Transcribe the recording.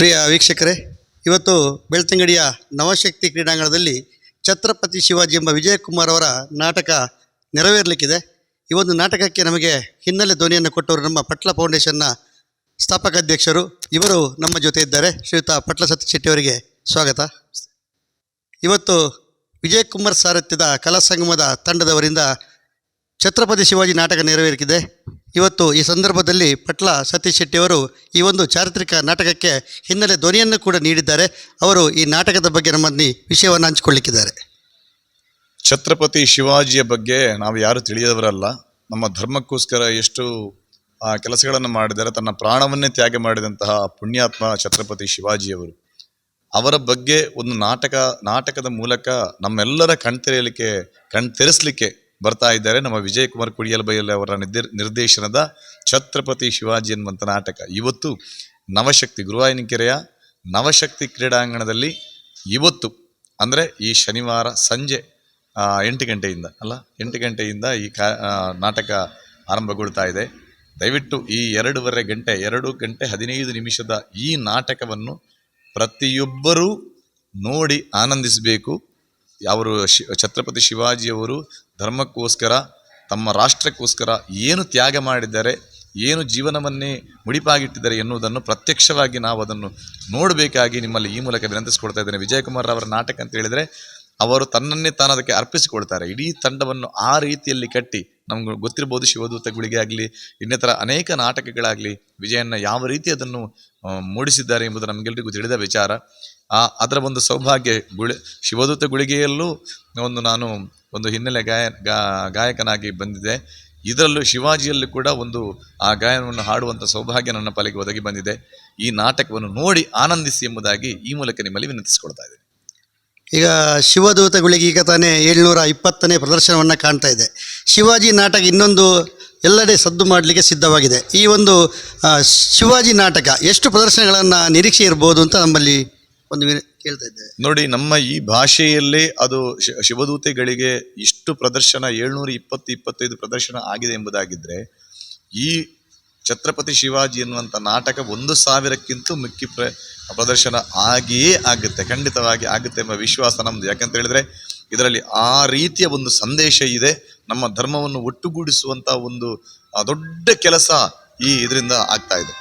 ಪ್ರಿಯ ವೀಕ್ಷಕರೇ, ಇವತ್ತು ಬೆಳ್ತಂಗಡಿಯ ನವಶಕ್ತಿ ಕ್ರೀಡಾಂಗಣದಲ್ಲಿ ಛತ್ರಪತಿ ಶಿವಾಜಿ ಎಂಬ ವಿಜಯಕುಮಾರ್ ಅವರ ನಾಟಕ ನೆರವೇರಲಿಕ್ಕಿದೆ. ಈ ಒಂದು ನಾಟಕಕ್ಕೆ ನಮಗೆ ಹಿನ್ನೆಲೆ ಧ್ವನಿಯನ್ನು ಕೊಟ್ಟವರು ನಮ್ಮ ಪಟ್ಲ ಫೌಂಡೇಶನ್ನ ಸ್ಥಾಪಕ ಅಧ್ಯಕ್ಷರು. ಇವರು ನಮ್ಮ ಜೊತೆ ಇದ್ದಾರೆ. ಶ್ರೀಯುತ ಪಟ್ಲ ಸತೀಶ್ ಶೆಟ್ಟಿ ಅವರಿಗೆ ಸ್ವಾಗತ. ಇವತ್ತು ವಿಜಯಕುಮಾರ್ ಸಾರಥ್ಯದ ಕಲಾ ಸಂಗಮದ ತಂಡದವರಿಂದ ಛತ್ರಪತಿ ಶಿವಾಜಿ ನಾಟಕ ನೆರವೇರಿಸಿದೆ ಇವತ್ತು ಈ ಸಂದರ್ಭದಲ್ಲಿ ಪಟ್ಲ ಸತೀಶ್ ಶೆಟ್ಟಿ ಅವರು ಈ ಒಂದು ಚಾರಿತ್ರಿಕ ನಾಟಕಕ್ಕೆ ಹಿನ್ನೆಲೆ ಧ್ವನಿಯನ್ನು ಕೂಡ ನೀಡಿದ್ದಾರೆ. ಅವರು ಈ ನಾಟಕದ ಬಗ್ಗೆ ನಮ್ಮಲ್ಲಿ ವಿಷಯವನ್ನು ಹಂಚಿಕೊಳ್ಳಿಕ್ಕಿದ್ದಾರೆ. ಛತ್ರಪತಿ ಶಿವಾಜಿಯ ಬಗ್ಗೆ ನಾವು ಯಾರು ತಿಳಿಯದವರಲ್ಲ ನಮ್ಮ ಧರ್ಮಕ್ಕೋಸ್ಕರ ಎಷ್ಟು ಆ, ಕೆಲಸಗಳನ್ನು ಮಾಡಿದ್ದಾರೆ ತನ್ನ ಪ್ರಾಣವನ್ನೇ ತ್ಯಾಗ ಮಾಡಿದಂತಹ ಪುಣ್ಯಾತ್ಮ ಛತ್ರಪತಿ ಶಿವಾಜಿಯವರು. ಅವರ ಬಗ್ಗೆ ಒಂದು ನಾಟಕ ನಾಟಕದ ಮೂಲಕ ನಮ್ಮೆಲ್ಲರ ಕಣ್ತೆರೆಯಲಿಕ್ಕೆ ಕಣ್ತೆರೆಸಲಿಕ್ಕೆ ಬರ್ತಾ ಇದ್ದಾರೆ. ನಮ್ಮ ವಿಜಯ್ ಕುಮಾರ್ ಕುಡಿಯಲ್ ಬೈಯಲ್ ಅವರ ನಿರ್ದೇ, ನಿರ್ದೇಶನದ ಛತ್ರಪತಿ ಶಿವಾಜಿ ಎನ್ನುವಂಥ ನಾಟಕ. ಇವತ್ತು ನವಶಕ್ತಿ ಗುರುವಾಯಿನಕೆರೆಯ ನವಶಕ್ತಿ ಕ್ರೀಡಾಂಗಣದಲ್ಲಿ ಇವತ್ತು, ಅಂದರೆ ಈ ಶನಿವಾರ ಸಂಜೆ ಎಂಟು ಗಂಟೆಯಿಂದ, ಅಲ್ಲ? ಎಂಟು ಗಂಟೆಯಿಂದ ಈ ಕಾ ನಾಟಕ ಆರಂಭಗೊಳ್ತಾ ಇದೆ. ದಯವಿಟ್ಟು ಈ ಎರಡೂವರೆ ಗಂಟೆ, ಎರಡು ಗಂಟೆ ಹದಿನೈದು ನಿಮಿಷದ ಈ ನಾಟಕವನ್ನು ಪ್ರತಿಯೊಬ್ಬರೂ ನೋಡಿ ಆನಂದಿಸಬೇಕು. ಅವರು ಶಿ, ಛತ್ರಪತಿ ಶಿವಾಜಿಯವರು ಧರ್ಮಕ್ಕೋಸ್ಕರ, ತಮ್ಮ ರಾಷ್ಟ್ರಕ್ಕೋಸ್ಕರ ಏನು ತ್ಯಾಗ ಮಾಡಿದ್ದಾರೆ, ಏನು ಜೀವನವನ್ನೇ ಮುಡಿಪಾಗಿಟ್ಟಿದ್ದಾರೆ ಎನ್ನುವುದನ್ನು ಪ್ರತ್ಯಕ್ಷವಾಗಿ ನಾವು ಅದನ್ನು ನೋಡಬೇಕಾಗಿ ನಿಮ್ಮಲ್ಲಿ ಈ ಮೂಲಕ ವಿನಂತಿಸ್ಕೊಳ್ತಾ ಇದ್ದೇನೆ. ವಿಜಯಕುಮಾರ್ ಅವರ ನಾಟಕ ಅಂತ ಹೇಳಿದರೆ ಅವರು ತನ್ನನ್ನೇ ತಾನು ಅದಕ್ಕೆ ಅರ್ಪಿಸಿಕೊಳ್ತಾರೆ. ಇಡೀ ತಂಡವನ್ನು ಆ ರೀತಿಯಲ್ಲಿ ಕಟ್ಟಿ, ನಮ್ಗೆ ಗೊತ್ತಿರ್ಬೋದು ಶಿವದೂತಗಳಿಗೆ ಆಗಲಿ, ಇನ್ನಿತರ ಅನೇಕ ನಾಟಕಗಳಾಗಲಿ ವಿಜಯನ್ನ ಯಾವ ರೀತಿ ಅದನ್ನು ಮೂಡಿಸಿದ್ದಾರೆ ಎಂಬುದು ನಮಗೆಲ್ಲರಿಗೂ ತಿಳಿದ ವಿಚಾರ. ಆ, ಅದರ ಒಂದು ಸೌಭಾಗ್ಯ ಗುಳಿ, ಶಿವದೂತ ಗುಳಿಗೆಯಲ್ಲೂ ಒಂದು ನಾನು ಒಂದು ಹಿನ್ನೆಲೆ ಗಾಯ ಗಾಯಕನಾಗಿ ಬಂದಿದೆ. ಇದರಲ್ಲೂ ಶಿವಾಜಿಯಲ್ಲಿ ಕೂಡ ಒಂದು ಆ ಗಾಯನವನ್ನು ಹಾಡುವಂಥ ಸೌಭಾಗ್ಯ ನನ್ನ ಪಾಲಿಗೆ ಒದಗಿ ಬಂದಿದೆ. ಈ ನಾಟಕವನ್ನು ನೋಡಿ ಆನಂದಿಸಿ ಎಂಬುದಾಗಿ ಈ ಮೂಲಕ ನಿಮ್ಮಲ್ಲಿ ವಿನಂತಿಸಿಕೊಳ್ತಾ ಇದ್ದೇನೆ. ಈಗ ಶಿವದೂತಗಳಿಗೆ ಈಗ ತಾನೇ ಏಳ್ನೂರ ಇಪ್ಪತ್ತನೇ ಪ್ರದರ್ಶನವನ್ನು ಕಾಣ್ತಾ ಇದೆ. ಶಿವಾಜಿ ನಾಟಕ ಇನ್ನೊಂದು ಎಲ್ಲೆಡೆ ಸದ್ದು ಮಾಡಲಿಕ್ಕೆ ಸಿದ್ಧವಾಗಿದೆ. ಈ ಒಂದು ಶಿವಾಜಿ ನಾಟಕ ಎಷ್ಟು ಪ್ರದರ್ಶನಗಳನ್ನು ನಿರೀಕ್ಷೆ ಇರ್ಬೋದು ಅಂತ ನಮ್ಮಲ್ಲಿ ಒಂದು ಕೇಳ್ತಾ ಇದ್ದೇವೆ. ನೋಡಿ, ನಮ್ಮ ಈ ಭಾಷೆಯಲ್ಲೇ ಅದು ಶಿವದೂತೆಗಳಿಗೆ ಇಷ್ಟು ಪ್ರದರ್ಶನ, ಏಳ್ನೂರ ಇಪ್ಪತ್ತು, ಇಪ್ಪತ್ತೈದು ಪ್ರದರ್ಶನ ಆಗಿದೆ ಎಂಬುದಾಗಿದ್ದರೆ ಈ ಛತ್ರಪತಿ ಶಿವಾಜಿ ಎನ್ನುವಂಥ ನಾಟಕ ಒಂದು ಸಾವಿರಕ್ಕಿಂತ ಮಿಕ್ಕಿ ಪ್ರ, ಪ್ರದರ್ಶನ ಆಗಿಯೇ ಆಗುತ್ತೆ, ಖಂಡಿತವಾಗಿ ಆಗುತ್ತೆ ಎಂಬ ವಿಶ್ವಾಸ ನಮ್ಮದು ಯಾಕಂತ ಹೇಳಿದ್ರೆ, ಇದರಲ್ಲಿ ಆ ರೀತಿಯ ಒಂದು ಸಂದೇಶ ಇದೆ. ನಮ್ಮ ಧರ್ಮವನ್ನು ಒಟ್ಟುಗೂಡಿಸುವಂಥ ಒಂದು ದೊಡ್ಡ ಕೆಲಸ ಈ ಇದರಿಂದ ಆಗ್ತಾ ಇದೆ.